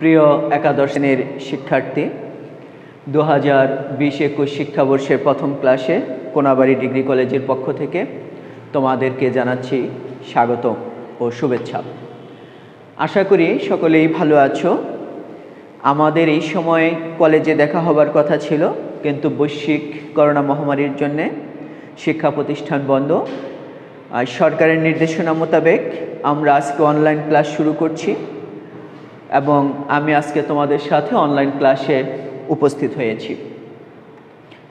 প্রিয় একাদশ শ্রেণির শিক্ষার্থী দু হাজার বিশ একুশ শিক্ষাবর্ষের প্রথম ক্লাসে কোনাবাড়ি ডিগ্রি কলেজের পক্ষ থেকে তোমাদেরকে জানাচ্ছি স্বাগত ও শুভেচ্ছা। আশা করি সকলেই ভালো আছো। আমাদের এই সময় কলেজে দেখা হবার কথা ছিল, কিন্তু বৈশ্বিক করোনা মহামারীর জন্যে শিক্ষা প্রতিষ্ঠান বন্ধ। আর সরকারের নির্দেশনা মোতাবেক আমরা আজকে অনলাইন ক্লাস শুরু করছি। এবং আমি আজকে তোমাদের সাথে অনলাইন ক্লাসে উপস্থিত হয়েছি।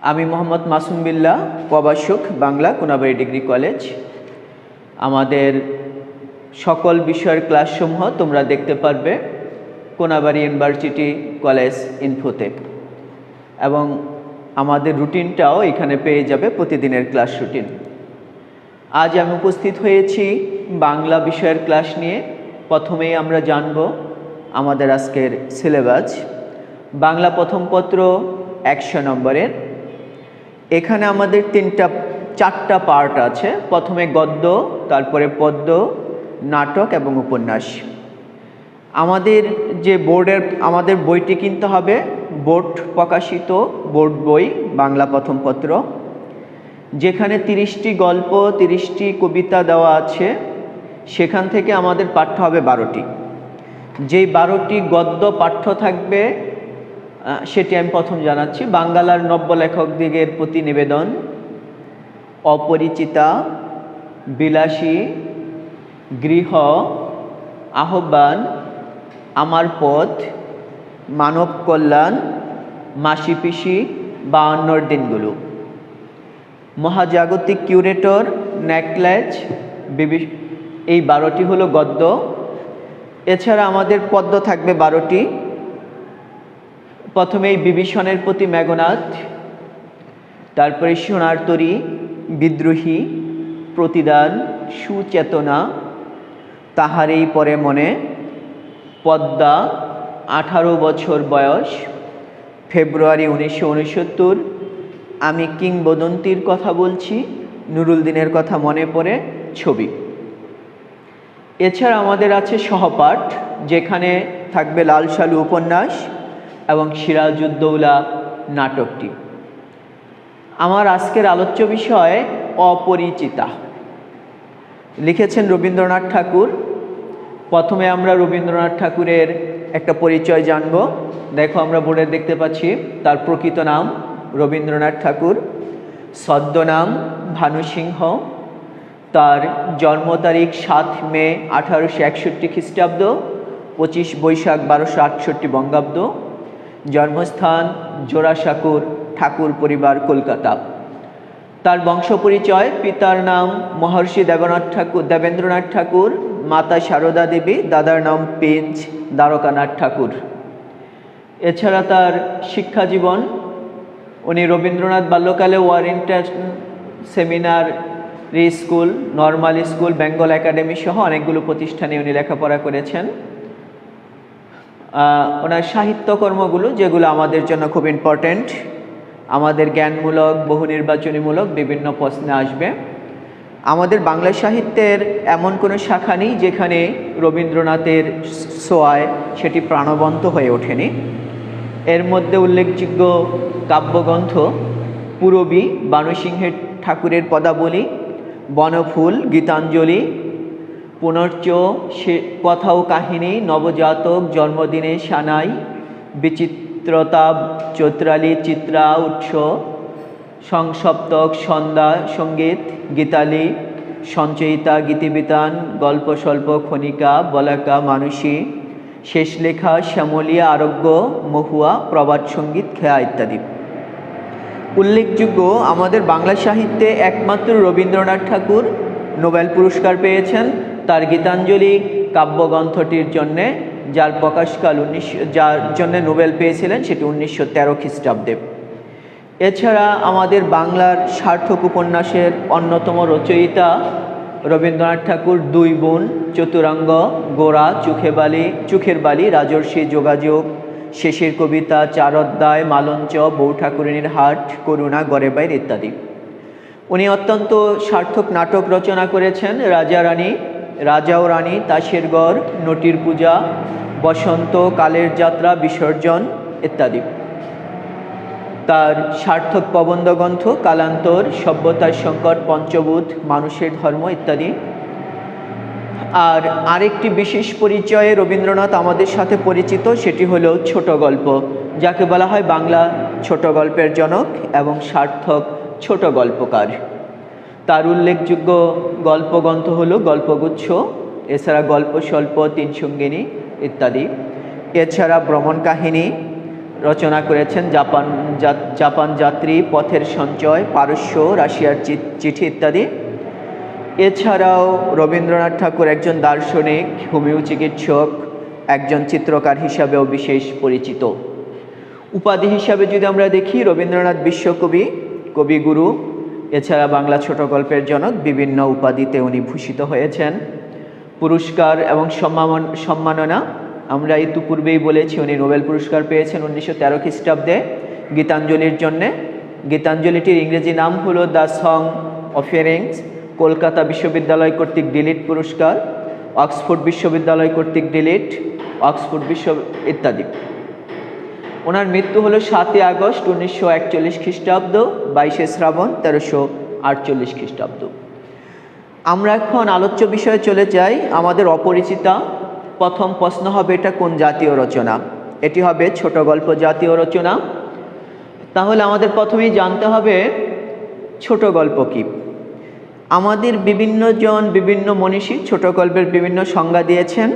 আমি মোহাম্মদ মাসুম বিল্লাহ প্রবাসক বাংলা কোনাবাড়ি ডিগ্রি কলেজ। আমাদের সকল বিষয়ের ক্লাসসমূহ তোমরা দেখতে পারবে কোনাবাড়ি ইউনিভার্সিটি কলেজ ইনফোতে এবং আমাদের রুটিনটাও এখানে পেয়ে যাবে প্রতিদিনের ক্লাস রুটিন আজ আমি উপস্থিত হয়েছি বাংলা বিষয়ের ক্লাস নিয়ে। প্রথমেই আমরা জানব আমাদের আজকের সিলেবাস। বাংলা প্রথম পত্র একশো নম্বরের। এখানে আমাদের তিনটা, চারটা পার্ট আছে। প্রথমে গদ্য, তারপরে পদ্য, নাটক এবং উপন্যাস। আমাদের যে বোর্ডের, আমাদের বইটি কিনতে হবে। বোর্ড প্রকাশিত, বোর্ড বই, বাংলা প্রথম পত্র। যেখানে তিরিশটি গল্প, তিরিশটি কবিতা দেওয়া আছে। সেখান থেকে আমাদের পাঠ্য হবে বারোটি। যেই বারোটি গদ্য পাঠ্য থাকবে সেটি আমি প্রথম জানাচ্ছি। বাঙ্গালার নব্য লেখকদিগের প্রতি নিবেদন। অপরিচিতা, বিলাসী, গৃহ, আহ্বান, আমার পথ, মানব কল্যাণ, মাসি পিসি বায়ান্নর দিনগুলো। মহাজাগতিক কিউরেটর নেকলেজ এই বারোটি হলো গদ্য। এছাড়া আমাদের পদ্য থাকবে বারোটি। প্রথমেই বিভীষণের প্রতি মেঘনাথ তারপরে সোনার তরী বিদ্রোহী, প্রতিদান, সুচেতনা, তাহারেই পরে মনে, পদ্মা, আঠারো বছর বয়স, ফেব্রুয়ারি উনিশশো উনসত্তর। আমি কিংবদন্তির কথা বলছি, নুরুল দিনের কথা মনে পড়ে ছবি। এছাড়া আমাদের আছে সহপাঠ, যেখানে থাকবে লাল সালু উপন্যাস এবং সিরাজউদ্দৌলা নাটকটি। আমার আজকের আলোচ্য বিষয় অপরিচিতা। লিখেছেন রবীন্দ্রনাথ ঠাকুর। প্রথমে আমরা রবীন্দ্রনাথ ঠাকুরের একটা পরিচয় জানব। দেখো, আমরা বোর্ডে দেখতে পাচ্ছি তার প্রকৃত নাম রবীন্দ্রনাথ ঠাকুর। ছদ্মনাম ভানু সিংহ। তার জন্ম তারিখ সাত মে আঠারোশো একষট্টি খ্রিস্টাব্দ, পঁচিশ বৈশাখ বারোশো আটষট্টি বঙ্গাব্দ, জন্মস্থান জোড়াসাঁকুর ঠাকুর পরিবার কলকাতা। তার বংশ পরিচয়, পিতার নাম মহর্ষি দেবনাথ ঠাকুর, দেবেন্দ্রনাথ ঠাকুর, মাতা সারদা দেবী, দাদার নাম পেঞ্চ দ্বারকানাথ ঠাকুর। এছাড়া তার শিক্ষা জীবন, উনি রবীন্দ্রনাথ বাল্যকালে Warrington seminary school, normal school, Bengal academy সহ অনেকগুলো প্রতিষ্ঠানে উনি লেখাপড়া করেছেন। ওনার সাহিত্যকর্মগুলো যেগুলো আমাদের জন্য খুব ইম্পর্ট্যান্ট আমাদের জ্ঞানমূলক, বহু নির্বাচনীমূলক বিভিন্ন প্রশ্নে আসবে। আমাদের বাংলা সাহিত্যের এমন কোনো শাখা নেই যেখানে রবীন্দ্রনাথের সোয়ায় সেটি প্রাণবন্ত হয়ে ওঠেনি। এর মধ্যে উল্লেখযোগ্য কাব্যগ্রন্থ, পুরবী বানুসিংহের ঠাকুরের পদাবলী বনফুল, গীতাঞ্জলি, পুনর্চ সে কথা ও কাহিনী, নবজাতক, জন্মদিনে সানাই, বিচিত্রতা চৈত্রালী চিত্রা, উৎস, সংসপ্তক, সন্ধ্যা, সংগীত, গীতালি, সঞ্চয়িতা, গীতিবিতান গল্প স্বল্প খনিকা, বলাকা মানুষী শেষ লেখা শ্যামলিয়া, আরোগ্য, মহুয়া, প্রবাদ সংগীত, খেয়া ইত্যাদি। উল্লেখযোগ্য, আমাদের বাংলা সাহিত্যে একমাত্র রবীন্দ্রনাথ ঠাকুর নোবেল পুরস্কার পেয়েছেন। তার গীতাঞ্জলি কাব্যগ্রন্থটির জন্যে, যার প্রকাশকাল উনিশশো যার জন্য নোবেল পেয়েছিলেন, সেটি উনিশশো তেরো খ্রিস্টাব্দে। এছাড়া আমাদের বাংলার সার্থক উপন্যাসের অন্যতম রচয়িতা রবীন্দ্রনাথ ঠাকুর দুই বোন, চতুরাঙ্গ গোড়া চোখে বালি, চোখের বালি, রাজর্ষি, যোগাযোগ শেষের কবিতা, চার অধ্যায়, মালঞ্চ, বউ ঠাকুরিনীর হাট, করুণা, গড়ে বাইর ইত্যাদি। উনি অত্যন্ত সার্থক নাটক রচনা করেছেন। রাজা রানী রাজা ও রানী, তাসের গড়, নটির পূজা, বসন্ত, কালের যাত্রা, বিসর্জন ইত্যাদি। তার সার্থক প্রবন্ধ গ্রন্থ কালান্তর, সভ্যতার সংকট পঞ্চবুধ মানুষের ধর্ম ইত্যাদি আর আরেকটি বিশেষ পরিচয়ে রবীন্দ্রনাথ আমাদের সাথে পরিচিত, সেটি হলো ছোট গল্প, যাকে বলা হয় বাংলা ছোট গল্পের জনক এবং সার্থক ছোট গল্পকার। তার উল্লেখযোগ্য গল্পগ্রন্থ হলো গল্পগুচ্ছ, এছাড়া গল্প স্বল্প, তিন সঙ্গিনী ইত্যাদি। এছাড়া ভ্রমণ কাহিনী রচনা করেছেন জাপান জাপান যাত্রী পথের সঞ্চয়, পারস্য, রাশিয়ার চিঠি ইত্যাদি। এছাড়াও রবীন্দ্রনাথ ঠাকুর একজন দার্শনিক, হোমিও চিকিৎসক, একজন চিত্রকার হিসাবেও বিশেষ পরিচিত। উপাধি হিসাবে যদি আমরা দেখি, রবীন্দ্রনাথ বিশ্বকবি, কবিগুরু, এছাড়া বাংলা ছোট গল্পের জনক বিভিন্ন উপাধিতে উনি ভূষিত হয়েছেন। পুরস্কার এবং সম্মান সম্মাননা, আমরা ইতিপূর্বেই বলেছি, উনি নোবেল পুরস্কার পেয়েছেন উনিশশো তেরো খ্রিস্টাব্দে গীতাঞ্জলির জন্যে। গীতাঞ্জলিটির ইংরেজি নাম হলো দ্য সং অফারিংস কলকাতা বিশ্ববিদ্যালয় কর্তৃক ডিলিট পুরস্কার, অক্সফোর্ড বিশ্ববিদ্যালয় কর্তৃক ডিলিট, অক্সফোর্ড বিশ্ব, ইত্যাদি। ওনার মৃত্যু হলো সাতই আগস্ট উনিশশো একচল্লিশ খ্রিস্টাব্দ, বাইশে শ্রাবণ তেরোশো আটচল্লিশ খ্রিস্টাব্দ। আমরা এখন আলোচ্য বিষয়ে চলে যাই, আমাদের অপরিচিতা। প্রথম প্রশ্ন হবে, এটা কোন জাতীয় রচনা? এটি হবে ছোট গল্প জাতীয় রচনা। তাহলে আমাদের প্রথমেই জানতে হবে, ছোট গল্প কী? আমাদের বিভিন্ন জন বিভিন্ন মনীষী ছোট গল্পের বিভিন্ন সংজ্ঞা দিয়েছেন।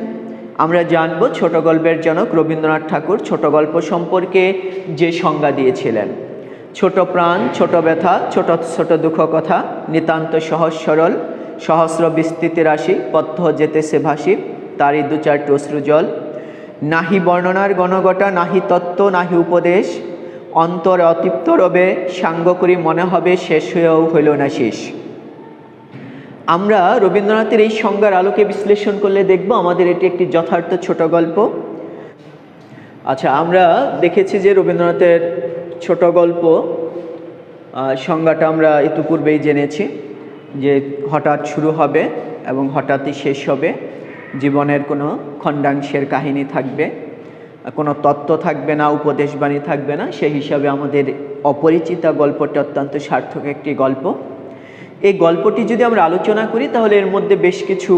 আমরা জানব ছোট গল্পের জনক রবীন্দ্রনাথ ঠাকুর ছোট গল্প সম্পর্কে যে সংজ্ঞা দিয়েছিলেন। ছোট প্রাণ, ছোট ব্যথা, ছোট ছোট দুঃখ কথা, নিতান্ত সহজ সরল, সহস্র বিস্তৃতি রাশি পথ্য যেতেছে ভাসি, তারই দু চারটি অশ্রুজল নাহি বর্ণনার গণগটা, নাহি তত্ত্ব, নাহি উপদেশ। অন্তরে অতৃপ্ত রবে সাঙ্গ করি মনে হবে শেষ হয়েও হইল না শেষ। আমরা রবীন্দ্রনাথের এই সংজ্ঞার আলোকে বিশ্লেষণ করলে দেখব আমাদের এটি একটি যথার্থ ছোট গল্প। আচ্ছা আমরা দেখেছি যে রবীন্দ্রনাথের ছোট গল্প সংজ্ঞাটা আমরা ইতিপূর্বেই জেনেছি যে হঠাৎ শুরু হবে এবং হঠাৎই শেষ হবে। জীবনের কোনো খণ্ডাংশের কাহিনী থাকবে, কোনো তত্ত্ব থাকবে না, উপদেশবাণী থাকবে না। সেই হিসাবে আমাদের অপরিচিতা গল্পটি অত্যন্ত সার্থক একটি গল্প। এই গল্পটি যদি আমরা আলোচনা করি, তাহলে এর মধ্যে বেশ কিছু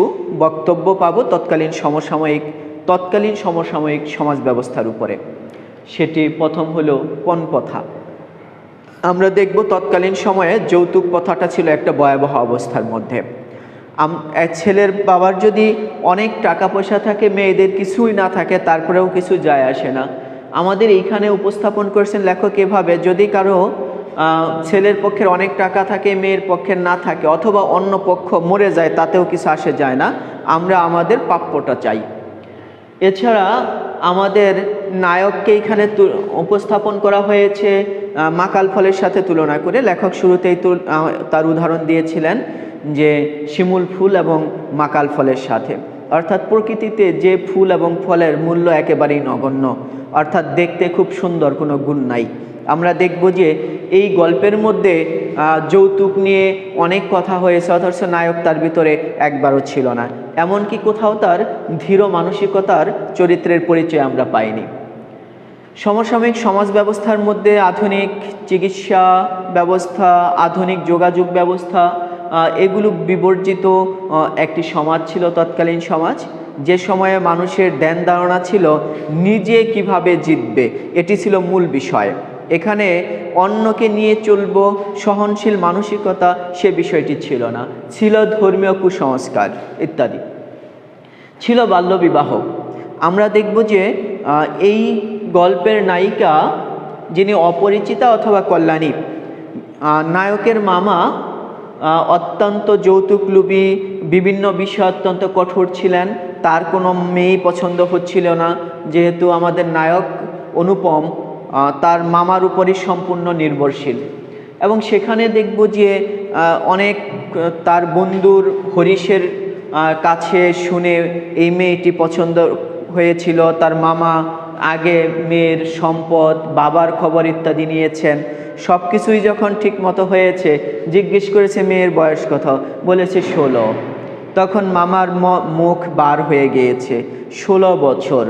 বক্তব্য পাবো তৎকালীন সমসাময়িক তৎকালীন সমসাময়িক সমাজ ব্যবস্থার উপরে। সেটি প্রথম হলো পণপ্রথা আমরা দেখব তৎকালীন সময়ে যৌতুক প্রথাটা ছিল একটা ভয়াবহ অবস্থার মধ্যে। ছেলের বাবার যদি অনেক টাকা পয়সা থাকে, মেয়েদের কিছুই না থাকে, তারপরেও কিছু যায় আসে না। আমাদের এইখানে উপস্থাপন করেছেন লেখক এভাবে, যদি কারও ছেলের পক্ষের অনেক টাকা থাকে, মেয়ের পক্ষের না থাকে, অথবা অন্য পক্ষ মরে যায়, তাতেও কিছু আসে যায় না। আমরা আমাদের প্রাপ্যটা চাই। এছাড়া আমাদের নায়ককে এখানে উপস্থাপন করা হয়েছে মাকাল ফলের সাথে তুলনা করে। লেখক শুরুতেই তার উদাহরণ দিয়েছিলেন যে শিমুল ফুল এবং মাকাল ফলের সাথে। অর্থাৎ প্রকৃতিতে যে ফুল এবং ফলের মূল্য একেবারেই নগণ্য। অর্থাৎ দেখতে খুব সুন্দর, কোনো গুণ নাই। আমরা দেখব যে এই গল্পের মধ্যে যৌতুক নিয়ে অনেক কথা হয়েছে, অথচ নায়ক তার ভিতরে একবারও ছিল না। এমনকি কোথাও তার ধীর মানসিকতার চরিত্রের পরিচয় আমরা পাইনি। সমসাময়িক সমাজ ব্যবস্থার মধ্যে আধুনিক চিকিৎসা ব্যবস্থা, আধুনিক যোগাযোগ ব্যবস্থা এগুলো বিবর্জিত একটি সমাজ ছিল, তৎকালীন সমাজ। যে সময়ে মানুষের ধ্যান ধারণা ছিল, নিজে কীভাবে জিতবে, এটি ছিল মূল বিষয়। এখানে অন্যকে নিয়ে চলব, সহনশীল মানসিকতা, সে বিষয়টি ছিল না। ছিল ধর্মীয় কুসংস্কার, ইত্যাদি। ছিল বাল্যবিবাহ। আমরা দেখব যে এই গল্পের নায়িকা, যিনি অপরিচিতা অথবা কল্যাণী নায়কের মামা অত্যন্ত যৌতুকলুবী বিভিন্ন বিষয়ে অত্যন্ত কঠোর ছিলেন। তার কোনো মেয়েই পছন্দ হচ্ছিল না। যেহেতু আমাদের নায়ক অনুপম তার মামার উপরই সম্পূর্ণ নির্ভরশীল। এবং সেখানে দেখব যে অনেক, তার বন্ধুর হরিশের কাছে শুনে এই মেয়েটি পছন্দ হয়েছিল। তার মামা আগে মেয়ের সম্পদ বাবার খবর ইত্যাদি নিয়েছেন। সব কিছুই যখন ঠিক মতো হয়েছে জিজ্ঞেস করেছে মেয়ের বয়স কত? বলেছে ষোলো। তখন মামার মুখ বার হয়ে গিয়েছে। ষোলো বছর।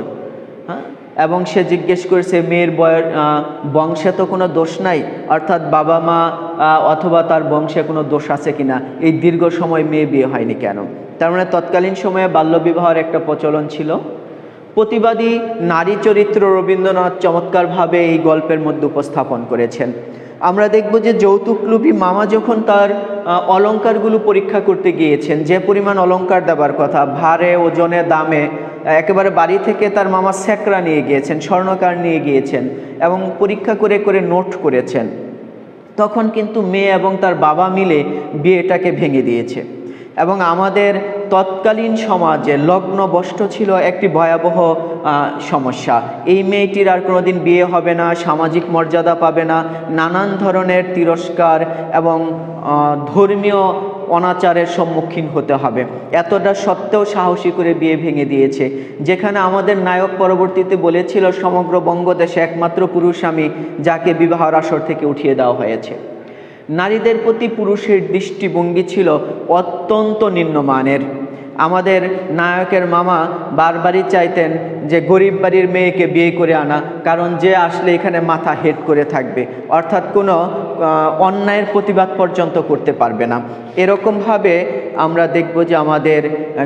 হ্যাঁ? এবং সে জিজ্ঞেস করেছে মেয়ের আহ, বংশে তো কোনো দোষ নাই? অর্থাৎ বাবা মা অথবা তার বংশে কোনো দোষ আছে কিনা? এই দীর্ঘ সময় মেয়ে বিয়ে হয়নি কেন? তার মানে তৎকালীন সময়ে বাল্যবিবাহের একটা প্রচলন ছিল। প্রতিবাদী নারী চরিত্র রবীন্দ্রনাথ চমৎকারভাবে এই গল্পের মধ্যে উপস্থাপন করেছেন। আমরা দেখব যে যৌতুকলুপী মামা যখন তার অলঙ্কারগুলো পরীক্ষা করতে গিয়েছেন, যে পরিমাণ অলঙ্কার দেবার কথা, ভারে, ওজনে, দামে, একেবারে বাড়ি থেকে তার মামা স্যাকরা নিয়ে গিয়েছেন, স্বর্ণকার নিয়ে গিয়েছেন এবং পরীক্ষা করে করে নোট করেছেন। তখন কিন্তু মেয়ে এবং তার বাবা মিলে বিয়েটাকে ভেঙে দিয়েছে। এবং আমাদের তৎকালীন সমাজে লগ্নবষ্ট ছিল একটি ভয়াবহ সমস্যা। এই মেয়েটির আর কোনোদিন বিয়ে হবে না, সামাজিক মর্যাদা পাবে না, নানান ধরনের তিরস্কার এবং ধর্মীয় অনাচারের সম্মুখীন হতে হবে। এতটা সত্ত্বেও সাহসী করে বিয়ে ভেঙে দিয়েছে। যেখানে আমাদের নায়ক পরবর্তীতে বলেছিল, সমগ্র বঙ্গদেশে একমাত্র পুরুষ আমি যাকে বিবাহর আসর থেকে উঠিয়ে দেওয়া হয়েছে। নারীদের প্রতি পুরুষের দৃষ্টিভঙ্গি ছিল অত্যন্ত নিম্নমানের। আমাদের নায়কের মামা বারবারই চাইতেন যে গরিব বাড়ির মেয়েকে বিয়ে করে আনা, কারণ যে আসলে এখানে মাথা হেড করে থাকবে। অর্থাৎ কোনো অন্যায়ের প্রতিবাদ পর্যন্ত করতে পারবে না। এরকমভাবে আমরা দেখব যে আমাদের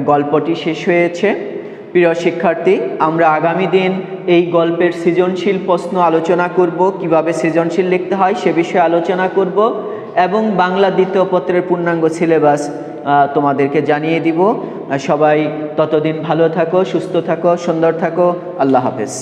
গল্পটি শেষ হয়েছে। প্রিয় শিক্ষার্থী, আমরা আগামী দিন এই গল্পের সৃজনশীল প্রশ্ন আলোচনা করব, কীভাবে সৃজনশীল লিখতে হয় সে বিষয়ে আলোচনা করব এবং বাংলা দ্বিতীয় পত্রের পূর্ণাঙ্গ সিলেবাস তোমাদেরকে জানিয়ে দিব। সবাই ততদিন ভালো থাকো, সুস্থ থাকো, সুন্দর থাকো। আল্লাহ হাফেজ।